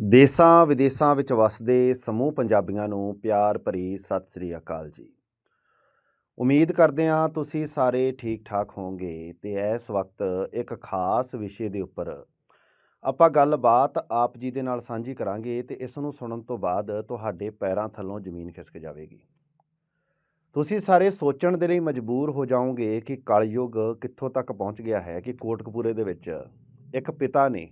ਦੇਸਾਂ ਵਿਦੇਸਾਂ ਵਿੱਚ ਵਸਦੇ ਸਮੂਹ ਪੰਜਾਬੀਆਂ ਨੂੰ ਪਿਆਰ ਭਰੀ ਸਤਿ ਸ੍ਰੀ ਅਕਾਲ ਜੀ। ਉਮੀਦ ਕਰਦੇ ਹਾਂ ਤੁਸੀਂ ਸਾਰੇ ਠੀਕ ਠਾਕ ਹੋਵੋਗੇ ਤੇ ਇਸ ਵਕਤ ਇੱਕ ਖਾਸ ਵਿਸ਼ੇ ਦੇ ਉੱਪਰ ਆਪਾਂ ਗੱਲਬਾਤ ਆਪ ਜੀ ਦੇ ਨਾਲ ਸਾਂਝੀ ਕਰਾਂਗੇ ਤੇ ਇਸ ਨੂੰ ਸੁਣਨ ਤੋਂ ਬਾਅਦ ਤੁਹਾਡੇ ਪੈਰਾਂ ਥੱਲੋਂ ਜ਼ਮੀਨ ਖਿਸਕ ਜਾਵੇਗੀ। ਤੁਸੀਂ ਸਾਰੇ ਸੋਚਣ ਦੇ ਲਈ ਮਜਬੂਰ ਹੋ ਜਾਓਗੇ ਕਿ ਕਲਯੁਗ ਕਿੱਥੋਂ ਤੱਕ ਪਹੁੰਚ ਗਿਆ ਹੈ ਕਿ ਕੋਟਕਪੂਰੇ ਦੇ ਵਿੱਚ। ਇੱਕ ਪਿਤਾ ਨੇ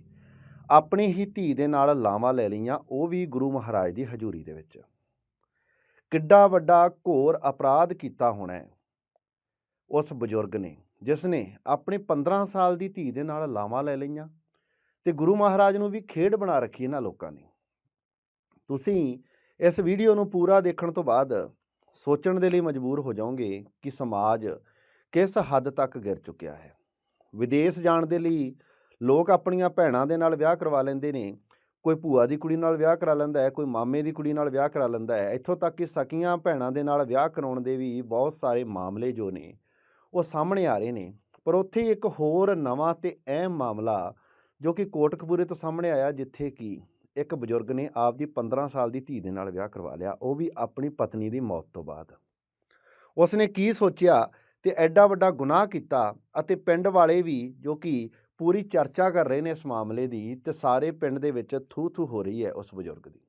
ਆਪਣੀ ਹੀ ਧੀ ਦੇ ਨਾਲ ਲਾਵਾਂ ਲੈ ਲਈਆਂ ਉਹ ਵੀ ਗੁਰੂ ਮਹਾਰਾਜ ਦੀ ਹਜ਼ੂਰੀ ਦੇ ਵਿੱਚ। ਕਿੱਡਾ ਵੱਡਾ ਘੋਰ ਅਪਰਾਧ ਕੀਤਾ ਹੋਣਾ ਹੈ ਉਸ ਬਜ਼ੁਰਗ ਨੇ, ਜਿਸ ਨੇ ਆਪਣੀ 15 ਸਾਲ ਦੀ ਧੀ ਦੇ ਨਾਲ ਲਾਵਾਂ ਲੈ ਲਈਆਂ ਤੇ ਗੁਰੂ ਮਹਾਰਾਜ ਨੂੰ ਵੀ ਖੇਡ ਬਣਾ ਰੱਖੀ ਇਹਨਾਂ ਲੋਕਾਂ ਨੇ। ਤੁਸੀਂ ਇਸ ਵੀਡੀਓ ਨੂੰ ਪੂਰਾ ਦੇਖਣ ਤੋਂ ਬਾਅਦ ਸੋਚਣ ਦੇ ਲਈ ਮਜਬੂਰ ਹੋ ਜਾਓਗੇ ਕਿ ਸਮਾਜ ਕਿਸ ਹੱਦ ਤੱਕ ਗਿਰ ਚੁੱਕਿਆ ਹੈ। ਵਿਦੇਸ਼ ਜਾਣ ਦੇ ਲਈ ਲੋਕ ਆਪਣੀਆਂ ਭੈਣਾਂ ਦੇ ਨਾਲ ਵਿਆਹ ਕਰਵਾ ਲੈਂਦੇ ਨੇ। ਕੋਈ ਭੂਆ ਦੀ ਕੁੜੀ ਨਾਲ ਵਿਆਹ ਕਰਾ ਲੈਂਦਾ ਹੈ, ਕੋਈ ਮਾਮੇ ਦੀ ਕੁੜੀ ਨਾਲ ਵਿਆਹ ਕਰਾ ਲੈਂਦਾ ਹੈ। ਇੱਥੋਂ ਤੱਕ ਕਿ ਸਕੀਆਂ ਭੈਣਾਂ ਦੇ ਨਾਲ ਵਿਆਹ ਕਰਾਉਣ ਦੇ ਵੀ ਬਹੁਤ ਸਾਰੇ ਮਾਮਲੇ ਜੋ ਨੇ, ਉਹ ਸਾਹਮਣੇ ਆ ਰਹੇ ਨੇ। ਪਰ ਉੱਥੇ ਹੀ ਇੱਕ ਹੋਰ ਨਵਾਂ ਤੇ ਅਹਿਮ ਮਾਮਲਾ ਜੋ ਕਿ ਕੋਟਕਪੂਰੇ ਤੋਂ ਸਾਹਮਣੇ ਆਇਆ, ਜਿੱਥੇ ਕਿ ਇੱਕ ਬਜ਼ੁਰਗ ਨੇ ਆਪਦੀ 15 ਸਾਲ ਦੀ ਧੀ ਦੇ ਨਾਲ ਵਿਆਹ ਕਰਵਾ ਲਿਆ, ਉਹ ਵੀ ਆਪਣੀ ਪਤਨੀ ਦੀ ਮੌਤ ਤੋਂ ਬਾਅਦ। ਉਸ ਨੇ ਕੀ ਸੋਚਿਆ ਤੇ ਐਡਾ ਵੱਡਾ ਗੁਨਾਹ ਕੀਤਾ ਅਤੇ ਪਿੰਡ ਵਾਲੇ ਵੀ ਜੋ ਕਿ ਪੂਰੀ ਚਰਚਾ ਕਰ ਰਹੇ ਨੇ ਇਸ ਮਾਮਲੇ ਦੀ ਤੇ ਸਾਰੇ ਪਿੰਡ ਦੇ ਵਿੱਚ ਥੂ ਥੂ ਹੋ ਰਹੀ ਹੈ ਉਸ ਬਜ਼ੁਰਗ ਦੀ।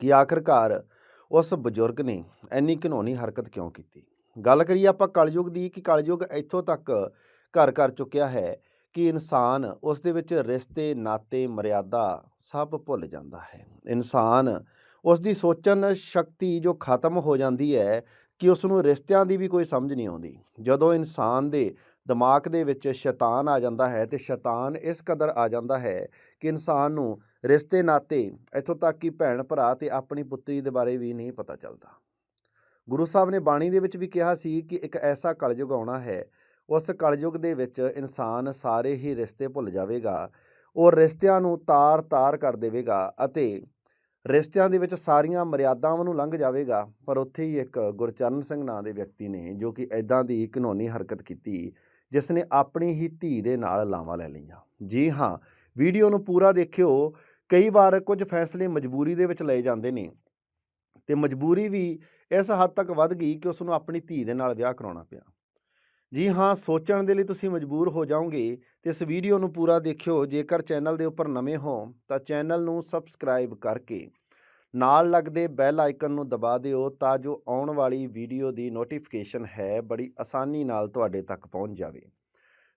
ਕਿ ਆਖਰਕਾਰ ਉਸ ਬਜ਼ੁਰਗ ਨੇ ਇੰਨੀ ਘਿਨੌਣੀ ਹਰਕਤ ਕਿਉਂ ਕੀਤੀ? ਗੱਲ ਕਰੀਏ ਆਪਾਂ ਕਲਯੁਗ ਦੀ ਕਿ ਕਲਯੁਗ ਇੱਥੋਂ ਤੱਕ ਘਰ ਕਰ ਚੁੱਕਿਆ ਹੈ ਕਿ ਇਨਸਾਨ ਉਸ ਦੇ ਵਿੱਚ ਰਿਸ਼ਤੇ, ਨਾਤੇ, ਮਰਿਆਦਾ ਸਭ ਭੁੱਲ ਜਾਂਦਾ ਹੈ। ਇਨਸਾਨ ਉਸ ਦੀ ਸੋਚਣ ਸ਼ਕਤੀ ਜੋ ਖਤਮ ਹੋ ਜਾਂਦੀ ਹੈ ਕਿ ਉਸ ਨੂੰ ਰਿਸ਼ਤਿਆਂ ਦੀ ਵੀ ਕੋਈ ਸਮਝ ਨਹੀਂ ਆਉਂਦੀ। ਜਦੋਂ ਇਨਸਾਨ ਦੇ ਦਿਮਾਗ ਦੇ ਵਿੱਚ ਸ਼ੈਤਾਨ ਆ ਜਾਂਦਾ ਹੈ ਤੇ ਸ਼ੈਤਾਨ ਇਸ ਕਦਰ ਆ ਜਾਂਦਾ ਹੈ ਕਿ ਇਨਸਾਨ ਨੂੰ ਰਿਸ਼ਤੇ, ਨਾਤੇ ਇੱਥੋਂ ਤੱਕ ਕਿ ਭੈਣ ਭਰਾ ਤੇ ਆਪਣੀ ਪੁੱਤਰੀ ਦੇ ਬਾਰੇ ਵੀ ਨਹੀਂ ਪਤਾ ਚੱਲਦਾ। ਗੁਰੂ ਸਾਹਿਬ ਨੇ ਬਾਣੀ ਦੇ ਵਿੱਚ ਵੀ ਕਿਹਾ ਸੀ ਕਿ ਇੱਕ ਐਸਾ ਕਲਯੁਗ ਆਉਣਾ ਹੈ, ਉਸ ਕਲਯੁਗ ਦੇ ਵਿੱਚ ਇਨਸਾਨ ਸਾਰੇ ਹੀ ਰਿਸ਼ਤੇ ਭੁੱਲ ਜਾਵੇਗਾ, ਉਹ ਰਿਸ਼ਤਿਆਂ ਨੂੰ ਤਾਰ-ਤਾਰ ਕਰ ਦੇਵੇਗਾ ਅਤੇ ਰਿਸ਼ਤਿਆਂ ਦੇ ਵਿੱਚ ਸਾਰੀਆਂ ਮਰਿਆਦਾਵਾਂ ਨੂੰ ਲੰਘ ਜਾਵੇਗਾ, ਪਰ ਉੱਥੇ ਹੀ ਇੱਕ ਗੁਰਚਰਨ ਸਿੰਘ ਨਾਂ ਦੇ ਵਿਅਕਤੀ ਨੇ ਜੋ ਕਿ ਐਦਾਂ ਦੀ ਘਿਨੌਣੀ ਹਰਕਤ ਕੀਤੀ ਜਿਸ ਨੇ ਆਪਣੀ ਹੀ ਧੀ ਦੇ ਨਾਲ ਲਾਵਾਂ ਲੈ ਲਈਆਂ। ਜੀ ਹਾਂ, ਵੀਡੀਓ ਨੂੰ ਪੂਰਾ ਦੇਖਿਓ। ਕਈ ਵਾਰ ਕੁਝ ਫੈਸਲੇ ਮਜਬੂਰੀ ਦੇ ਵਿੱਚ ਲਏ ਜਾਂਦੇ ਨੇ ਤੇ ਮਜਬੂਰੀ ਵੀ ਇਸ ਹੱਦ ਤੱਕ ਵੱਧ ਗਈ ਕਿ ਉਸ ਨੂੰ ਆਪਣੀ ਧੀ ਦੇ ਨਾਲ ਵਿਆਹ ਕਰਾਉਣਾ ਪਿਆ। ਜੀ ਹਾਂ, ਸੋਚਣ ਦੇ ਲਈ ਤੁਸੀਂ ਮਜਬੂਰ ਹੋ ਜਾਓਗੇ ਤੇ ਇਸ ਵੀਡੀਓ ਨੂੰ ਪੂਰਾ ਦੇਖਿਓ। ਜੇਕਰ ਚੈਨਲ ਦੇ ਉੱਪਰ ਨਵੇਂ ਹੋ ਤਾਂ ਚੈਨਲ ਨੂੰ ਸਬਸਕ੍ਰਾਈਬ ਕਰਕੇ ਨਾਲ ਲੱਗਦੇ ਬੈਲ ਆਈਕਨ ਨੂੰ ਦਬਾ ਦਿਓ ਤਾਂ ਜੋ ਆਉਣ ਵਾਲੀ ਵੀਡੀਓ ਦੀ ਨੋਟੀਫਿਕੇਸ਼ਨ ਹੈ ਬੜੀ ਆਸਾਨੀ ਨਾਲ ਤੁਹਾਡੇ ਤੱਕ ਪਹੁੰਚ ਜਾਵੇ।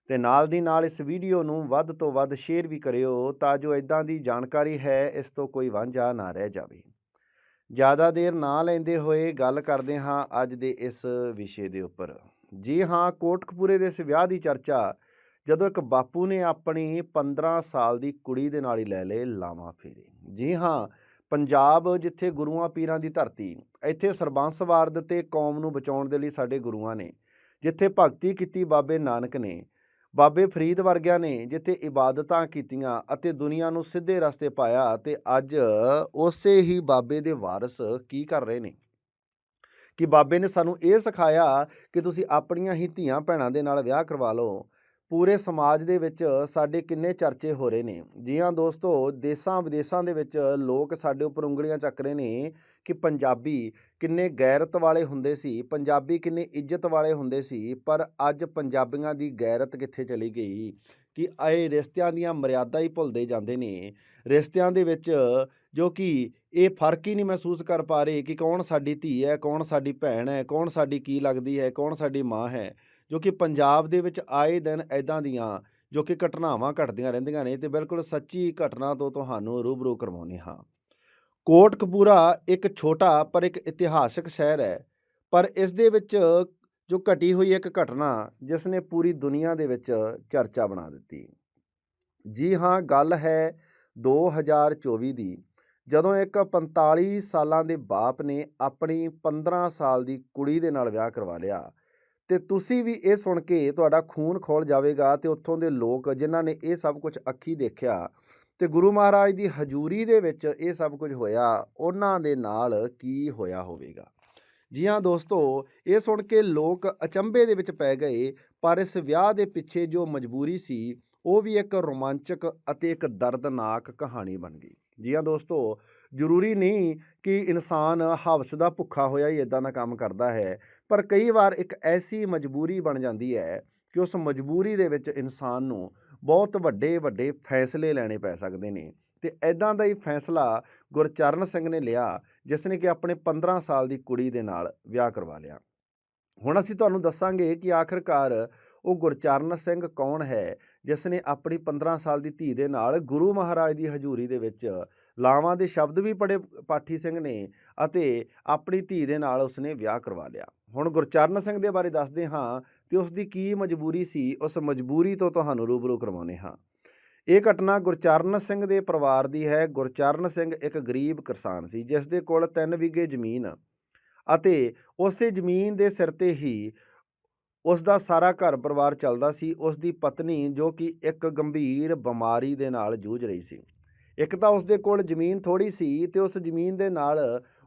ਤੇ ਨਾਲ ਦੀ ਨਾਲ ਇਸ ਵੀਡੀਓ ਨੂੰ ਵੱਧ ਤੋਂ ਵੱਧ ਸ਼ੇਅਰ ਵੀ ਕਰਿਓ ਤਾਂ ਜੋ ਇਦਾਂ ਦੀ ਜਾਣਕਾਰੀ ਹੈ ਇਸ ਤੋਂ ਕੋਈ ਵਾਂਝਾ ਨਾ ਰਹਿ ਜਾਵੇ। ਜ਼ਿਆਦਾ ਦੇਰ ਨਾ ਲੈਂਦੇ ਹੋਏ ਗੱਲ ਕਰਦੇ ਹਾਂ ਅੱਜ ਦੇ ਇਸ ਵਿਸ਼ੇ ਦੇ ਉੱਪਰ। ਜੀ ਹਾਂ, ਕੋਟਕਪੂਰੇ ਦੇ ਇਸ ਵਿਆਹ ਦੀ ਚਰਚਾ ਜਦੋਂ ਇੱਕ ਬਾਪੂ ਨੇ ਆਪਣੀ 15 ਸਾਲ ਦੀ ਕੁੜੀ ਦੇ ਨਾਲ ਹੀ ਲੈ ਲਏ ਲਾਵਾਂ ਫੇਰੇ। ਜੀ ਹਾਂ ਪੰਜਾਬ ਜਿੱਥੇ ਗੁਰੂਆਂ ਪੀਰਾਂ ਦੀ ਧਰਤੀ, ਇੱਥੇ ਸਰਬੰਸ ਵਾਰਦ ਤੇ ਕੌਮ ਨੂੰ ਬਚਾਉਣ ਦੇ ਲਈ ਸਾਡੇ ਗੁਰੂਆਂ ਨੇ, ਜਿੱਥੇ ਭਗਤੀ ਕੀਤੀ ਬਾਬੇ ਨਾਨਕ ਨੇ, ਬਾਬੇ ਫਰੀਦ ਵਰਗਿਆਂ ਨੇ, ਜਿੱਥੇ ਇਬਾਦਤਾਂ ਕੀਤੀਆਂ ਅਤੇ ਦੁਨੀਆ ਨੂੰ ਸਿੱਧੇ ਰਸਤੇ ਪਾਇਆ ਤੇ ਅੱਜ ਉਸੇ ਹੀ ਬਾਬੇ ਦੇ ਵਾਰਸ ਕੀ ਕਰ ਰਹੇ ਨੇ? ਕਿ ਬਾਬੇ ਨੇ ਸਾਨੂੰ ਇਹ ਸਿਖਾਇਆ ਕਿ ਤੁਸੀਂ ਆਪਣੀਆਂ ਹੀ ਧੀਆਂ ਭੈਣਾਂ ਦੇ ਨਾਲ ਵਿਆਹ ਕਰਵਾ ਲਓ ਪੂਰੇ ਸਮਾਜ ਦੇ ਵਿੱਚ ਸਾਡੇ ਕਿੰਨੇ ਚਰਚੇ ਹੋ ਰਹੇ ਨੇ। ਜੀ ਹਾਂ ਦੋਸਤੋ, ਦੇਸਾਂ ਵਿਦੇਸਾਂ ਦੇ ਵਿੱਚ ਲੋਕ ਸਾਡੇ ਉੱਪਰ ਉਂਗਲੀਆਂ ਚੱਕ ਰਹੇ ਨੇ ਕਿ ਪੰਜਾਬੀ ਕਿੰਨੇ ਗੈਰਤ ਵਾਲੇ ਹੁੰਦੇ ਸੀ, ਪੰਜਾਬੀ ਕਿੰਨੇ ਇੱਜ਼ਤ ਵਾਲੇ ਹੁੰਦੇ ਸੀ, ਪਰ ਅੱਜ ਪੰਜਾਬੀਆਂ ਦੀ ਗੈਰਤ ਕਿੱਥੇ ਚਲੀ ਗਈ? ਕਿ ਇਹ ਰਿਸ਼ਤਿਆਂ ਦੀਆਂ ਮਰਿਆਦਾ ਹੀ ਭੁੱਲਦੇ ਜਾਂਦੇ ਨੇ। ਰਿਸ਼ਤਿਆਂ ਦੇ ਵਿੱਚ ਜੋ ਕਿ ਇਹ ਫ਼ਰਕ ਹੀ ਨਹੀਂ ਮਹਿਸੂਸ ਕਰ ਪਾ ਰਹੇ ਕਿ ਕੌਣ ਸਾਡੀ ਧੀ ਹੈ, ਕੌਣ ਸਾਡੀ ਭੈਣ ਹੈ, ਕੌਣ ਸਾਡੀ ਕੀ ਲੱਗਦੀ ਹੈ, ਕੌਣ ਸਾਡੀ ਮਾਂ ਹੈ। ਜੋ ਕਿ ਪੰਜਾਬ ਦੇ ਵਿੱਚ ਆਏ ਦਿਨ ਐਦਾਂ ਦੀਆਂ, ਜੋ ਕਿ ਘਟਨਾਵਾਂ ਘਟਦੀਆਂ ਰਹਿੰਦੀਆਂ ਨੇ, ਤੇ ਬਿਲਕੁਲ ਸੱਚੀ ਘਟਨਾ ਤੋਂ ਤੁਹਾਨੂੰ ਰੂਬਰੂ ਕਰਵਾਉਂਦੇ ਹਾਂ। ਕੋਟਕਪੂਰਾ ਇੱਕ ਛੋਟਾ ਪਰ ਇੱਕ ਇਤਿਹਾਸਕ ਸ਼ਹਿਰ ਹੈ, ਪਰ ਇਸ ਦੇ ਵਿੱਚ ਜੋ ਘਟੀ ਹੋਈ ਇੱਕ ਘਟਨਾ, ਜਿਸ ਨੇ ਪੂਰੀ ਦੁਨੀਆ ਦੇ ਵਿੱਚ ਚਰਚਾ ਬਣਾ ਦਿੱਤੀ। ਜੀ ਹਾਂ, ਗੱਲ ਹੈ 2024 ਦੀ, ਜਦੋਂ ਇੱਕ 45 ਸਾਲਾਂ ਦੇ ਬਾਪ ਨੇ ਆਪਣੀ 15 ਸਾਲ ਦੀ ਕੁੜੀ ਦੇ ਨਾਲ ਵਿਆਹ ਕਰਵਾ ਲਿਆ ਤੇ ਤੁਸੀਂ ਵੀ ਇਹ ਸੁਣ ਕੇ ਤੁਹਾਡਾ ਖੂਨ ਖੋਲ ਜਾਵੇਗਾ ਤੇ ਉੱਥੋਂ ਦੇ ਲੋਕ ਜਿਨ੍ਹਾਂ ਨੇ ਇਹ ਸਭ ਕੁਝ ਅੱਖੀ ਦੇਖਿਆ ਤੇ ਗੁਰੂ ਮਹਾਰਾਜ ਦੀ ਹਜ਼ੂਰੀ ਦੇ ਵਿੱਚ ਇਹ ਸਭ ਕੁਝ ਹੋਇਆ, ਉਹਨਾਂ ਦੇ ਨਾਲ ਕੀ ਹੋਇਆ ਹੋਵੇਗਾ? ਜੀ ਹਾਂ ਦੋਸਤੋ, ਇਹ ਸੁਣ ਕੇ ਲੋਕ ਅਚੰਭੇ ਦੇ ਵਿੱਚ ਪੈ ਗਏ, ਪਰ ਇਸ ਵਿਆਹ ਦੇ ਪਿੱਛੇ ਜੋ ਮਜਬੂਰੀ ਸੀ, ਉਹ ਵੀ ਇੱਕ ਰੋਮਾਂਚਕ ਅਤੇ ਇੱਕ ਦਰਦਨਾਕ ਕਹਾਣੀ ਬਣ ਗਈ। ਜੀ ਹਾਂ ਦੋਸਤੋ ਜ਼ਰੂਰੀ ਨਹੀਂ ਕਿ ਇਨਸਾਨ ਹਵਸ ਦਾ ਭੁੱਖਾ ਹੋਇਆ ਹੀ ਇਦਾਂ ਦਾ ਕੰਮ ਕਰਦਾ ਹੈ, ਪਰ ਕਈ ਵਾਰ ਇੱਕ ਐਸੀ ਮਜਬੂਰੀ ਬਣ ਜਾਂਦੀ ਹੈ ਕਿ ਉਸ ਮਜਬੂਰੀ ਦੇ ਵਿੱਚ ਇਨਸਾਨ ਨੂੰ ਬਹੁਤ ਵੱਡੇ ਵੱਡੇ ਫੈਸਲੇ ਲੈਣੇ ਪੈ ਸਕਦੇ ਨੇ। ਤੇ ਐਦਾਂ ਦਾ ਹੀ ਫੈਸਲਾ ਗੁਰਚਰਨ ਸਿੰਘ ਨੇ ਲਿਆ, ਜਿਸ ਨੇ ਕਿ ਆਪਣੇ 15 ਸਾਲ ਦੀ ਕੁੜੀ ਦੇ ਨਾਲ ਵਿਆਹ ਕਰਵਾ ਲਿਆ। ਹੁਣ ਅਸੀਂ ਤੁਹਾਨੂੰ ਦੱਸਾਂਗੇ ਕਿ ਆਖਰਕਾਰ ਉਹ ਗੁਰਚਰਨ ਸਿੰਘ ਕੌਣ ਹੈ? ਜਿਸ ਨੇ ਆਪਣੀ 15 ਸਾਲ ਦੀ ਧੀ ਦੇ ਨਾਲ ਗੁਰੂ ਮਹਾਰਾਜ ਦੀ ਹਜ਼ੂਰੀ ਦੇ ਵਿੱਚ ਲਾਵਾਂ ਦੇ ਸ਼ਬਦ ਵੀ ਪੜੇ ਪਾਠੀ ਸਿੰਘ ਨੇ ਅਤੇ ਆਪਣੀ ਧੀ ਦੇ ਨਾਲ ਉਸਨੇ ਵਿਆਹ ਕਰਵਾ ਲਿਆ। ਹੁਣ ਗੁਰਚਰਨ ਸਿੰਘ ਦੇ ਬਾਰੇ ਦੱਸਦੇ ਹਾਂ ਤੇ ਉਸ ਦੀ ਕੀ ਮਜਬੂਰੀ ਸੀ, ਉਸ ਮਜਬੂਰੀ ਤੋਂ ਤੁਹਾਨੂੰ ਰੂਬਰੂ ਕਰਵਾਉਨੇ ਹਾਂ। ਇਹ ਘਟਨਾ ਗੁਰਚਰਨ ਸਿੰਘ ਦੇ ਪਰਿਵਾਰ ਦੀ ਹੈ। ਗੁਰਚਰਨ ਸਿੰਘ ਇੱਕ ਗਰੀਬ ਕਿਸਾਨ ਸੀ ਜਿਸ ਦੇ ਕੋਲ 3 ਵਿਗੇ ਜ਼ਮੀਨ ਅਤੇ ਉਸੇ ਜ਼ਮੀਨ ਦੇ ਸਿਰ ਤੇ ਹੀ ਉਸ ਦਾ ਸਾਰਾ ਘਰ ਪਰਿਵਾਰ ਚੱਲਦਾ ਸੀ। ਉਸ ਦੀ ਪਤਨੀ ਜੋ ਕਿ ਇੱਕ ਗੰਭੀਰ ਬਿਮਾਰੀ ਦੇ ਨਾਲ ਜੂਝ ਰਹੀ ਸੀ। ਇੱਕ ਤਾਂ ਉਸ ਦੇ ਕੋਲ ਜ਼ਮੀਨ ਥੋੜੀ ਸੀ ਤੇ ਉਸ ਜ਼ਮੀਨ ਦੇ ਨਾਲ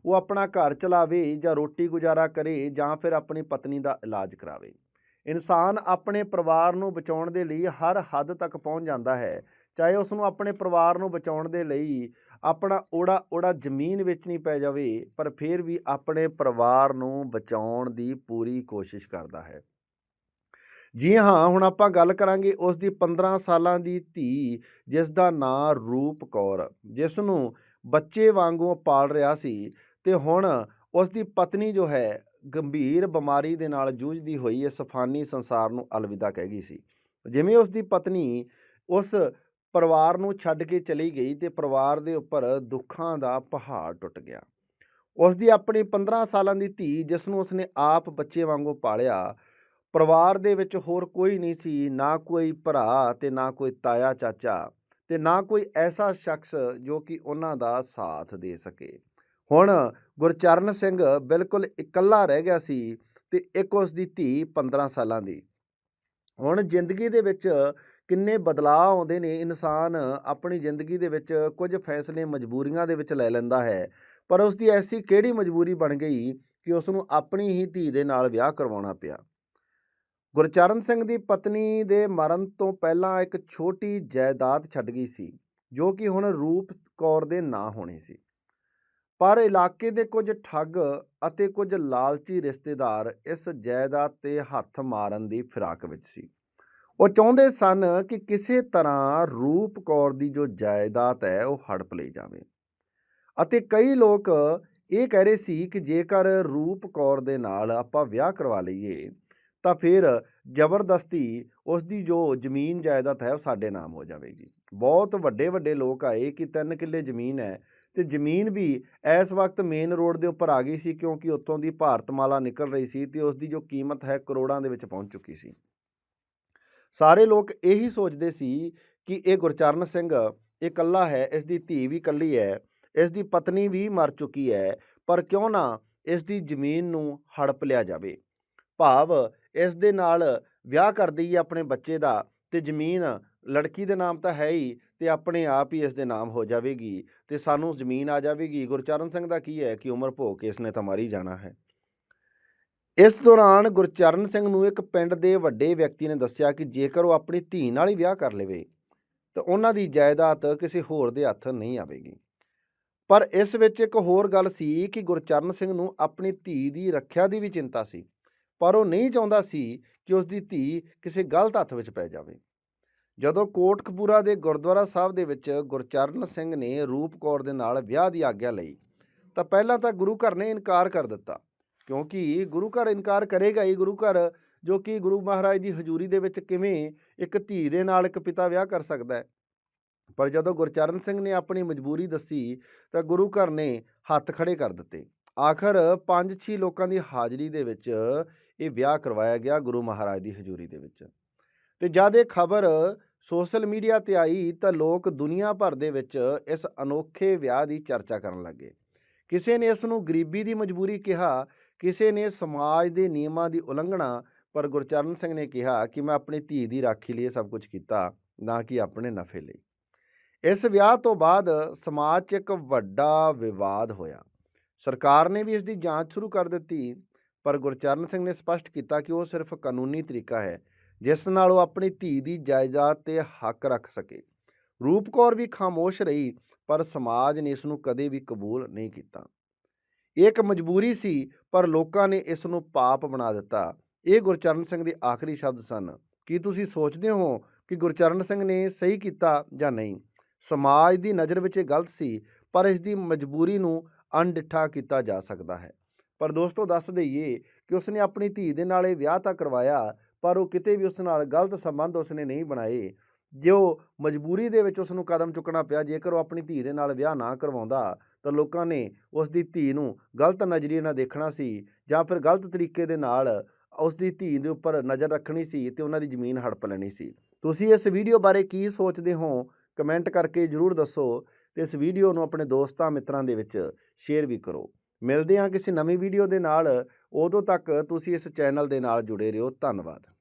ਉਹ ਆਪਣਾ ਘਰ ਚਲਾਵੇ ਜਾਂ ਰੋਟੀ ਗੁਜ਼ਾਰਾ ਕਰੇ ਜਾਂ ਫਿਰ ਆਪਣੀ ਪਤਨੀ ਦਾ ਇਲਾਜ ਕਰਾਵੇ। ਇਨਸਾਨ ਆਪਣੇ ਪਰਿਵਾਰ ਨੂੰ ਬਚਾਉਣ ਦੇ ਲਈ ਹਰ ਹੱਦ ਤੱਕ ਪਹੁੰਚ ਜਾਂਦਾ ਹੈ। ਚਾਹੇ ਉਸ ਨੂੰ ਆਪਣੇ ਪਰਿਵਾਰ ਨੂੰ ਬਚਾਉਣ ਦੇ ਲਈ ਆਪਣਾ ਓੜਾ ਓੜਾ ਜ਼ਮੀਨ ਵੇਚਣੀ ਪੈ ਜਾਵੇ, ਪਰ ਫਿਰ ਵੀ ਆਪਣੇ ਪਰਿਵਾਰ ਨੂੰ ਬਚਾਉਣ ਦੀ ਪੂਰੀ ਕੋਸ਼ਿਸ਼ ਕਰਦਾ ਹੈ। ਜੀ ਹਾਂ, ਹੁਣ ਆਪਾਂ ਗੱਲ ਕਰਾਂਗੇ ਉਸ ਦੀ 15 ਸਾਲਾਂ ਦੀ ਧੀ ਜਿਸ ਦਾ ਨਾਂ ਰੂਪ ਕੌਰ ਜਿਸ ਨੂੰ ਬੱਚੇ ਵਾਂਗੂ ਪਾਲ ਰਿਹਾ ਸੀ ਤੇ ਹੁਣ ਉਸ ਦੀ ਪਤਨੀ ਜੋ ਹੈ, ਗੰਭੀਰ ਬਿਮਾਰੀ ਦੇ ਨਾਲ ਜੂਝਦੀ ਹੋਈ ਇਸ ਫਾਨੀ ਸੰਸਾਰ ਨੂੰ ਅਲਵਿਦਾ ਕਹਿ ਗਈ ਸੀ। ਜਿਵੇਂ ਉਸ ਦੀ ਪਤਨੀ ਉਸ ਪਰਿਵਾਰ ਨੂੰ ਛੱਡ ਕੇ ਚਲੀ ਗਈ ਤੇ ਪਰਿਵਾਰ ਦੇ ਉੱਪਰ ਦੁੱਖਾਂ ਦਾ ਪਹਾੜ ਟੁੱਟ ਗਿਆ। ਉਸ ਦੀ ਆਪਣੀ 15 ਸਾਲਾਂ ਦੀ ਧੀ ਜਿਸ ਨੂੰ ਉਸਨੇ ਆਪ ਬੱਚੇ ਵਾਂਗੂ ਪਾਲਿਆ ਪਰਿਵਾਰ ਦੇ ਵਿੱਚ ਹੋਰ ਕੋਈ ਨਹੀਂ ਸੀ, ਨਾ ਕੋਈ ਭਰਾ ਤੇ ਨਾ ਕੋਈ ਤਾਇਆ ਚਾਚਾ ਤੇ ਨਾ ਕੋਈ ਐਸਾ ਸ਼ਖਸ ਜੋ ਕਿ ਉਹਨਾਂ ਦਾ ਸਾਥ ਦੇ ਸਕੇ। ਹੁਣ ਗੁਰਚਰਨ ਸਿੰਘ ਬਿਲਕੁਲ ਇਕੱਲਾ ਰਹਿ ਗਿਆ ਸੀ ਤੇ ਇੱਕ ਉਸ ਦੀ ਧੀ 15 ਸਾਲਾਂ ਦੀ। ਹੁਣ ਜ਼ਿੰਦਗੀ ਦੇ ਵਿੱਚ ਕਿੰਨੇ ਬਦਲਾਅ ਆਉਂਦੇ ਨੇ, ਇਨਸਾਨ ਆਪਣੀ ਜ਼ਿੰਦਗੀ ਦੇ ਵਿੱਚ ਕੁਝ ਫੈਸਲੇ ਮਜਬੂਰੀਆਂ ਦੇ ਵਿੱਚ ਲੈ ਲੈਂਦਾ ਹੈ, ਪਰ ਉਸ ਦੀ ਐਸੀ ਕਿਹੜੀ ਮਜਬੂਰੀ ਬਣ ਗਈ ਕਿ ਉਸ ਨੂੰ ਆਪਣੀ ਹੀ ਧੀ ਦੇ ਨਾਲ ਵਿਆਹ ਕਰਵਾਉਣਾ ਪਿਆ? ਗੁਰਚਰਨ ਸਿੰਘ ਦੀ ਪਤਨੀ ਦੇ ਮਰਨ ਤੋਂ ਪਹਿਲਾਂ ਇੱਕ ਛੋਟੀ ਜਾਇਦਾਦ ਛੱਡ ਗਈ ਸੀ, ਜੋ ਕਿ ਹੁਣ ਰੂਪ ਕੌਰ ਦੇ ਨਾਂ ਹੋਣੀ ਸੀ। ਪਰ ਇਲਾਕੇ ਦੇ ਕੁਝ ਠੱਗ ਅਤੇ ਕੁਝ ਲਾਲਚੀ ਰਿਸ਼ਤੇਦਾਰ ਇਸ ਜਾਇਦਾਦ ਤੇ ਹੱਥ ਮਾਰਨ ਦੀ ਫਿਰਾਕ ਵਿੱਚ ਸੀ। ਉਹ ਚਾਹੁੰਦੇ ਸਨ ਕਿ ਕਿਸੇ ਤਰ੍ਹਾਂ ਰੂਪ ਕੌਰ ਦੀ ਜੋ ਜਾਇਦਾਦ ਹੈ, ਉਹ ਹੜਪ ਲਈ ਜਾਵੇ। ਅਤੇ ਕਈ ਲੋਕ ਇਹ ਕਹਿ ਰਹੇ ਸੀ ਕਿ ਜੇਕਰ ਰੂਪ ਕੌਰ ਦੇ ਨਾਲ ਆਪਾਂ ਵਿਆਹ ਕਰਵਾ ਲਈਏ ਤਾਂ ਫਿਰ ਜ਼ਬਰਦਸਤੀ ਉਸ ਦੀ ਜੋ ਜ਼ਮੀਨ ਜਾਇਦਾਦ ਹੈ ਉਹ ਸਾਡੇ ਨਾਮ ਹੋ ਜਾਵੇਗੀ। ਬਹੁਤ ਵੱਡੇ ਵੱਡੇ ਲੋਕ ਆਏ ਕਿ 3 ਕਿੱਲੇ ਜ਼ਮੀਨ ਹੈ ਤੇ ਜ਼ਮੀਨ ਵੀ ਇਸ ਵਕਤ ਮੇਨ ਰੋਡ ਦੇ ਉੱਪਰ ਆ ਗਈ ਸੀ ਕਿਉਂਕਿ ਉੱਥੋਂ ਦੀ ਭਾਰਤਮਾਲਾ ਨਿਕਲ ਰਹੀ ਸੀ ਤੇ ਉਸ ਦੀ ਜੋ ਕੀਮਤ ਹੈ ਕਰੋੜਾਂ ਦੇ ਵਿੱਚ ਪਹੁੰਚ ਚੁੱਕੀ ਸੀ। ਸਾਰੇ ਲੋਕ ਇਹੀ ਸੋਚਦੇ ਸੀ ਕਿ ਇਹ ਗੁਰਚਰਨ ਸਿੰਘ ਇਹ ਇਕੱਲਾ ਹੈ ਇਸ ਦੀ ਧੀ ਵੀ ਇਕੱਲੀ ਹੈ ਇਸ ਦੀ ਪਤਨੀ ਵੀ ਮਰ ਚੁੱਕੀ ਹੈ, ਪਰ ਕਿਉਂ ਨਾ ਇਸ ਦੀ ਜ਼ਮੀਨ ਨੂੰ ਹੜਪ ਲਿਆ ਜਾਵੇ। ਭਾਵ ਇਸ ਦੇ ਨਾਲ ਵਿਆਹ ਕਰਦੀ ਹੈ ਆਪਣੇ ਬੱਚੇ ਦਾ ਤੇ ਜ਼ਮੀਨ ਲੜਕੀ ਦੇ ਨਾਮ ਤਾਂ ਹੈ ਹੀ ਤੇ ਆਪਣੇ ਆਪ ਹੀ ਇਸ ਦੇ ਨਾਮ ਹੋ ਜਾਵੇਗੀ ਤੇ ਸਾਨੂੰ ਜ਼ਮੀਨ ਆ ਜਾਵੇਗੀ। ਗੁਰਚਰਨ ਸਿੰਘ ਦਾ ਕੀ ਹੈ ਕਿ ਉਮਰ ਭੋਗ ਕੇ ਇਸਨੇ ਤਾਂ ਮਰੀ ਜਾਣਾ ਹੈ। ਇਸ ਦੌਰਾਨ ਗੁਰਚਰਨ ਸਿੰਘ ਨੂੰ ਇੱਕ ਪਿੰਡ ਦੇ ਵੱਡੇ ਵਿਅਕਤੀ ਨੇ ਦੱਸਿਆ ਕਿ ਜੇਕਰ ਉਹ ਆਪਣੀ ਧੀ ਨਾਲ ਹੀ ਵਿਆਹ ਕਰ ਲਵੇ ਤਾਂ ਉਹਨਾਂ ਦੀ ਜਾਇਦਾਦ ਕਿਸੇ ਹੋਰ ਦੇ ਹੱਥ ਨਹੀਂ ਆਵੇਗੀ। ਪਰ ਇਸ ਵਿੱਚ ਇੱਕ ਹੋਰ ਗੱਲ ਸੀ ਕਿ ਗੁਰਚਰਨ ਸਿੰਘ ਨੂੰ ਆਪਣੀ ਧੀ ਦੀ ਰੱਖਿਆ ਦੀ ਵੀ ਚਿੰਤਾ ਸੀ। ਪਰ ਉਹ ਨਹੀਂ ਚਾਹੁੰਦਾ ਸੀ ਕਿ ਉਸ ਦੀ ਧੀ ਕਿਸੇ ਗਲਤ ਹੱਥ ਵਿੱਚ ਪੈ ਜਾਵੇ। ਜਦੋਂ ਕੋਟਕਪੂਰਾ ਦੇ ਗੁਰਦੁਆਰਾ ਸਾਹਿਬ ਦੇ ਵਿੱਚ ਗੁਰਚਰਨ ਸਿੰਘ ਨੇ ਰੂਪ ਕੌਰ ਦੇ ਨਾਲ ਵਿਆਹ ਦੀ ਆਗਿਆ ਲਈ, ਤਾਂ ਪਹਿਲਾਂ ਤਾਂ ਗੁਰੂ ਘਰ ਨੇ ਇਨਕਾਰ ਕਰ ਦਿੱਤਾ, ਕਿਉਂਕਿ ਗੁਰੂ ਘਰ ਇਨਕਾਰ ਕਰੇਗਾ ਹੀ ਗੁਰੂ ਘਰ, ਜੋ ਕਿ ਗੁਰੂ ਮਹਾਰਾਜ ਦੀ ਹਜ਼ੂਰੀ ਦੇ ਵਿੱਚ ਕਿਵੇਂ ਇੱਕ ਧੀ ਦੇ ਨਾਲ ਇੱਕ ਪਿਤਾ ਵਿਆਹ ਕਰ ਸਕਦਾ ਹੈ। ਪਰ ਜਦੋਂ ਗੁਰਚਰਨ ਸਿੰਘ ਨੇ ਆਪਣੀ ਮਜਬੂਰੀ ਦੱਸੀ, ਤਾਂ ਗੁਰੂ ਘਰ ਨੇ ਹੱਥ ਖੜੇ ਕਰ ਦਿੱਤੇ। ਆਖਰ 5-6 ਲੋਕਾਂ ਦੀ ਹਾਜ਼ਰੀ ਦੇ ਵਿੱਚ ਇਹ ਵਿਆਹ ਕਰਵਾਇਆ ਗਿਆ ਗੁਰੂ ਮਹਾਰਾਜ ਦੀ ਹਜ਼ੂਰੀ ਦੇ ਵਿੱਚ। ਤੇ ਜਦ ਇਹ ਖਬਰ ਸੋਸ਼ਲ ਮੀਡੀਆ ਤੇ ਆਈ ਤਾਂ ਲੋਕ ਦੁਨੀਆ ਭਰ ਦੇ ਵਿੱਚ ਇਸ ਅਨੋਖੇ ਵਿਆਹ ਦੀ ਚਰਚਾ ਕਰਨ ਲੱਗੇ। ਕਿਸੇ ਨੇ ਇਸ ਨੂੰ ਗਰੀਬੀ ਦੀ ਮਜਬੂਰੀ ਕਿਹਾ, ਕਿਸੇ ਨੇ ਸਮਾਜ ਦੇ ਨਿਯਮਾਂ ਦੀ ਉਲੰਘਣਾ, ਪਰ ਗੁਰਚਰਨ ਸਿੰਘ ਨੇ ਕਿਹਾ ਕਿ ਮੈਂ ਆਪਣੀ ਧੀ ਦੀ ਰਾਖੀ ਲਈ ਇਹ ਸਭ ਕੁਝ ਕੀਤਾ, ਨਾ ਕਿ ਆਪਣੇ ਨਫੇ ਲਈ। ਇਸ ਵਿਆਹ ਤੋਂ ਬਾਅਦ ਸਮਾਜ 'ਚ ਇੱਕ ਵੱਡਾ ਵਿਵਾਦ ਹੋਇਆ। ਸਰਕਾਰ ਨੇ ਵੀ ਇਸ ਦੀ ਜਾਂਚ ਸ਼ੁਰੂ ਕਰ ਦਿੱਤੀ ਪਰ ਗੁਰਚਰਨ ਸਿੰਘ ਨੇ ਸਪਸ਼ਟ ਕੀਤਾ ਕਿ ਉਹ ਸਿਰਫ ਕਾਨੂੰਨੀ ਤਰੀਕਾ ਹੈ, ਜਿਸ ਨਾਲ ਉਹ ਆਪਣੀ ਧੀ ਦੀ ਜਾਇਦਾਦ ਤੇ ਹੱਕ ਰੱਖ ਸਕੇ। ਰੂਪ ਕੌਰ ਵੀ ਖਾਮੋਸ਼ ਰਹੀ, ਪਰ ਸਮਾਜ ਨੇ ਇਸ ਨੂੰ ਕਦੇ ਵੀ ਕਬੂਲ ਨਹੀਂ ਕੀਤਾ। ਇਹ ਇੱਕ ਮਜਬੂਰੀ ਸੀ, ਪਰ ਲੋਕਾਂ ਨੇ ਇਸ ਨੂੰ ਪਾਪ ਬਣਾ ਦਿੱਤਾ। ਇਹ ਗੁਰਚਰਨ ਸਿੰਘ ਦੇ ਆਖਰੀ ਸ਼ਬਦ ਸਨ। ਕੀ ਤੁਸੀਂ ਸੋਚਦੇ ਹੋ ਕਿ ਗੁਰਚਰਨ ਸਿੰਘ ਨੇ ਸਹੀ ਕੀਤਾ ਜਾਂ ਨਹੀਂ? ਸਮਾਜ ਦੀ ਨਜ਼ਰ ਵਿੱਚ ਇਹ ਗਲਤ ਸੀ, ਪਰ ਇਸ ਦੀ ਮਜਬੂਰੀ ਨੂੰ ਅਣਡਿੱਠਾ ਕੀਤਾ ਜਾ ਸਕਦਾ ਹੈ। ਪਰ ਦੋਸਤੋ ਦੱਸ ਦਈਏ ਕਿ ਉਸਨੇ ਆਪਣੀ ਧੀ ਦੇ ਨਾਲ ਇਹ ਵਿਆਹ ਤਾਂ ਕਰਵਾਇਆ, ਪਰ ਉਹ ਕਿਤੇ ਵੀ ਉਸ ਨਾਲ ਗਲਤ ਸੰਬੰਧ ਉਸਨੇ ਨਹੀਂ ਬਣਾਏ। ਜੋ ਮਜਬੂਰੀ ਦੇ ਵਿੱਚ ਉਸ ਨੂੰ ਕਦਮ ਚੁੱਕਣਾ ਪਿਆ, ਜੇਕਰ ਉਹ ਆਪਣੀ ਧੀ ਦੇ ਨਾਲ ਵਿਆਹ ਨਾ ਕਰਵਾਉਂਦਾ, ਤਾਂ ਲੋਕਾਂ ਨੇ ਉਸ ਦੀ ਧੀ ਨੂੰ ਗਲਤ ਨਜ਼ਰੀਏ ਨਾਲ ਦੇਖਣਾ ਸੀ ਜਾਂ ਫਿਰ ਗਲਤ ਤਰੀਕੇ ਦੇ ਨਾਲ ਉਸ ਦੀ ਧੀ ਦੇ ਉੱਪਰ ਨਜ਼ਰ ਰੱਖਣੀ ਸੀ ਤੇ ਉਹਨਾਂ ਦੀ ਜ਼ਮੀਨ ਹੜਪ ਲੈਣੀ ਸੀ। ਤੁਸੀਂ ਇਸ ਵੀਡੀਓ ਬਾਰੇ ਕੀ ਸੋਚਦੇ ਹੋ? ਕਮੈਂਟ ਕਰਕੇ ਜਰੂਰ ਦੱਸੋ ਤੇ ਇਸ ਵੀਡੀਓ ਨੂੰ ਆਪਣੇ ਦੋਸਤਾਂ, ਮਿੱਤਰਾਂ ਦੇ ਵਿੱਚ ਸ਼ੇਅਰ ਵੀ ਕਰੋ। ਮਿਲਦੇ ਹਾਂ ਕਿਸੇ ਨਵੀਂ ਵੀਡੀਓ ਦੇ ਨਾਲ। ਉਦੋਂ ਤੱਕ ਤੁਸੀਂ ਇਸ ਚੈਨਲ ਦੇ ਨਾਲ ਜੁੜੇ ਰਹੋ। ਧੰਨਵਾਦ।